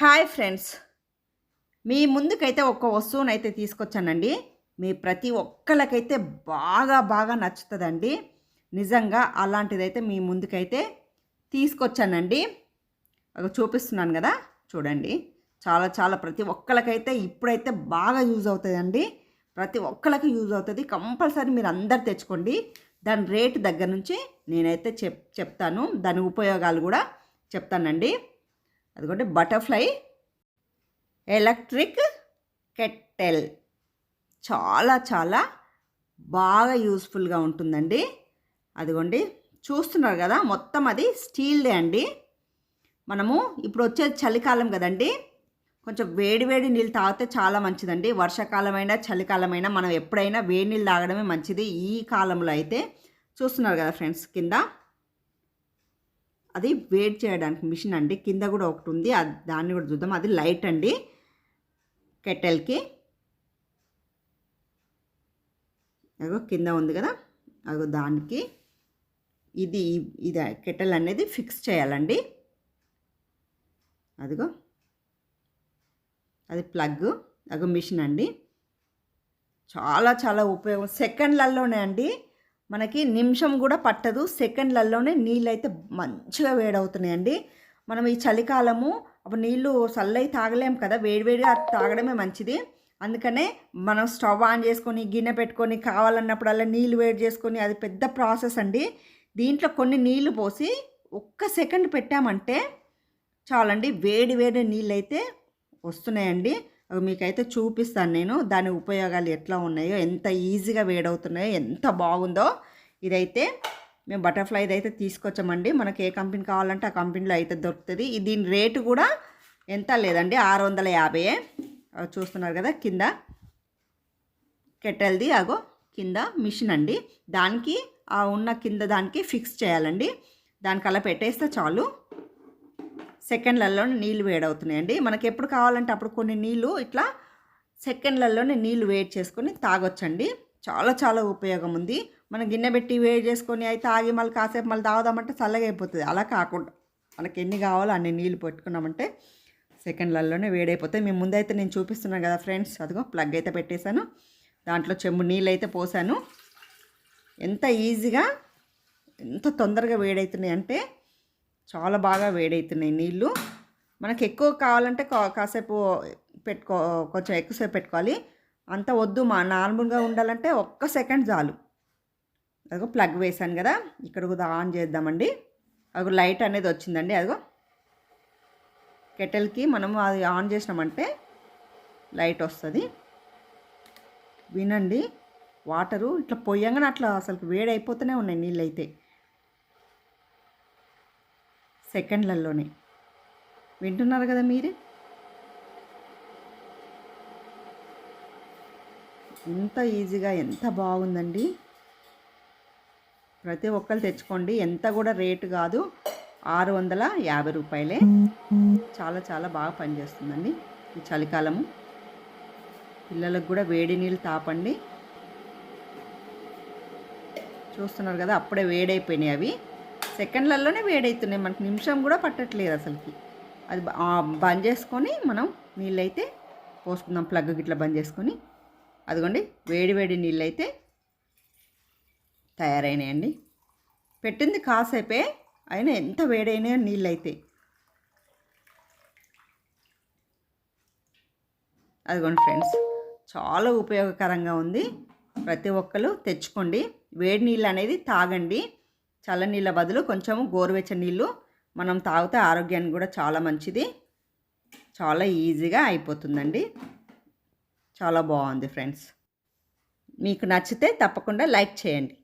Hi friends. మీ ముందుకైతే ఒక వస్తువునైతే తీసుకొచ్చానండి. మీ ప్రతి ఒక్కళ్ళకైతే బాగా బాగా నచ్చుతుందండి. నిజంగా అలాంటిదైతే మీ ముందుకైతే తీసుకొచ్చానండి. చూపిస్తున్నాను కదా చూడండి. చాలా చాలా ప్రతి ఒక్కరికైతే ఇప్పుడైతే బాగా యూజ్ అవుతుందండి. ప్రతి ఒక్కళ్ళకి యూజ్ అవుతుంది. కంపల్సరీ మీరు అందరు తెచ్చుకోండి. దాని రేటు దగ్గర నుంచి నేనైతే చెప్ చెప్తాను. దాని ఉపయోగాలు కూడా చెప్తానండి. అదిగోండి బటర్ఫ్లై ఎలక్ట్రిక్ కెట్టెల్. చాలా చాలా బాగా యూస్ఫుల్గా ఉంటుందండి. అదిగోండి చూస్తున్నారు కదా మొత్తం అది స్టీల్దే అండి. మనము ఇప్పుడు వచ్చేది చలికాలం కదండి కొంచెం వేడి వేడి నీళ్ళు తాగితే చాలా మంచిదండి. వర్షాకాలమైనా చలికాలమైనా మనం ఎప్పుడైనా వేడి నీళ్ళు తాగడమే మంచిది ఈ కాలంలో అయితే. చూస్తున్నారు కదా ఫ్రెండ్స్ కింద అది వేడి చేయడానికి మిషన్ అండి. కింద కూడా ఒకటి ఉంది. అది దాన్ని కూడా చూద్దాం. అది లైట్ అండి. కెటెల్కి. అగో కింద ఉంది కదా. అగో దానికి. ఇది ఇది కెటల్ అనేది ఫిక్స్ చేయాలండి. అదిగో. అది ప్లగ్. అగో మిషన్ అండి. చాలా చాలా ఉపయోగం. సెకండ్లలోనే అండి. మనకి నిమిషం కూడా పట్టదు. సెకండ్లలోనే నీళ్ళు అయితే మంచిగా వేడవుతున్నాయండి. మనం ఈ చలికాలము అప్పుడు నీళ్ళు చల్లయి తాగలేం కదా వేడివేడిగా తాగడమే మంచిది. అందుకనే మనం స్టవ్ ఆన్ చేసుకొని గిన్నె పెట్టుకొని కావాలన్నప్పుడల్లా నీళ్ళు వేడి చేసుకొని అది పెద్ద ప్రాసెస్ అండి. దీంట్లో కొన్ని నీళ్ళు పోసి ఒక్క సెకండ్ పెట్టామంటే చాలండి వేడి వేడి నీళ్ళు అయితే వస్తున్నాయండి. మీకైతే చూపిస్తాను నేను. దాని ఉపయోగాలు ఎట్లా ఉన్నాయో ఎంత ఈజీగా వేడవుతున్నాయో ఎంత బాగుందో ఇదైతే మేము బటర్ఫ్లై ఇదైతే తీసుకొచ్చామండి. మనకి ఏ కంపెనీ కావాలంటే ఆ కంపెనీలో అయితే దొరుకుతుంది. దీని రేటు కూడా ఎంత లేదండి ఆరు వందల యాభై చూస్తున్నారు కదా కింద కెటల్ది అగో కింద మిషన్ అండి. దానికి ఆ ఉన్న కింద దానికి ఫిక్స్ చేయాలండి. దానికి అలా పెట్టేస్తే చాలు. సెకండ్లలోనే నీళ్ళు వేడవుతున్నాయండి. మనకి ఎప్పుడు కావాలంటే అప్పుడు కొన్ని నీళ్ళు ఇట్లా సెకండ్లలోనే నీళ్ళు వేడి చేసుకొని తాగొచ్చండి. చాలా చాలా ఉపయోగం ఉంది. మనం గిన్నె పెట్టి వేడి చేసుకొని అయితే తాగి మళ్ళీ కాసేపు మళ్ళీ తాగుదామంటే చల్లగా అయిపోతుంది. అలా కాకుండా మనకి ఎన్ని కావాలో అన్ని నీళ్ళు పెట్టుకున్నామంటే సెకండ్లలోనే వేడైపోతాయి. మేము ముందైతే నేను చూపిస్తున్నాను కదా ఫ్రెండ్స్. అదిగో ప్లగ్ అయితే పెట్టేశాను. దాంట్లో చెంబు నీళ్ళు అయితే పోసాను. ఎంత ఈజీగా ఎంత తొందరగా వేడవుతున్నాయి అంటే చాలా బాగా వేడవుతున్నాయి నీళ్ళు. మనకు ఎక్కువ కావాలంటే కాసేపు పెట్టుకో కొంచెం ఎక్కువసేపు పెట్టుకోవాలి. అంత వద్దు మా నార్మల్గా ఉండాలంటే ఒక్క సెకండ్ చాలు. అదిగో ప్లగ్ వేసాను కదా ఇక్కడ కూడా ఆన్ చేద్దామండి. అదిగో లైట్ అనేది వచ్చిందండి అదిగో. కెటల్కి మనం అది ఆన్ చేసినామంటే లైట్ వస్తుంది. వినండి వాటరు ఇట్లా పొయ్యంగానే అట్లా అసలు వేడైపోతూనే ఉన్నాయి నీళ్ళు అయితే సెకండ్లలోనే. వింటున్నారు కదా మీరే? ఎంత ఈజీగా ఎంత బాగుందండి. ప్రతి ఒక్కరు తెచ్చుకోండి. ఎంత కూడా రేటు కాదు. ఆరు వందల యాభై రూపాయలే. చాలా చాలా బాగా పనిచేస్తుందండి ఈ చలికాలము. పిల్లలకు కూడా వేడి నీళ్ళు తాపండి. చూస్తున్నారు కదా అప్పుడే వేడైపోయినాయి అవి. సెకండ్లలోనే వేడవుతున్నాయి మనకు నిమిషం కూడా పట్టట్లేదు అసలుకి. అది బంద్ చేసుకొని మనం నీళ్ళైతే పోసుకుందాం. ప్లగ్ గిట్లా బంద్ చేసుకొని. అదిగోండి వేడి వేడి నీళ్ళు అయితే తయారైనాయండి. పెట్టింది కాసేపే అయినా ఎంత వేడైనా నీళ్ళు అయితే అదిగోండి ఫ్రెండ్స్ చాలా ఉపయోగకరంగా ఉంది. ప్రతి ఒక్కరు తెచ్చుకోండి. వేడి నీళ్ళు అనేది తాగండి. చల్ల నీళ్ళ బదులు కొంచెం గోరువెచ్చని నీళ్ళు మనం తాగితే ఆరోగ్యానికి కూడా చాలా మంచిది. చాలా ఈజీగా అయిపోతుందండి. చాలా బాగుంది ఫ్రెండ్స్. మీకు నచ్చితే తప్పకుండా లైక్ చేయండి.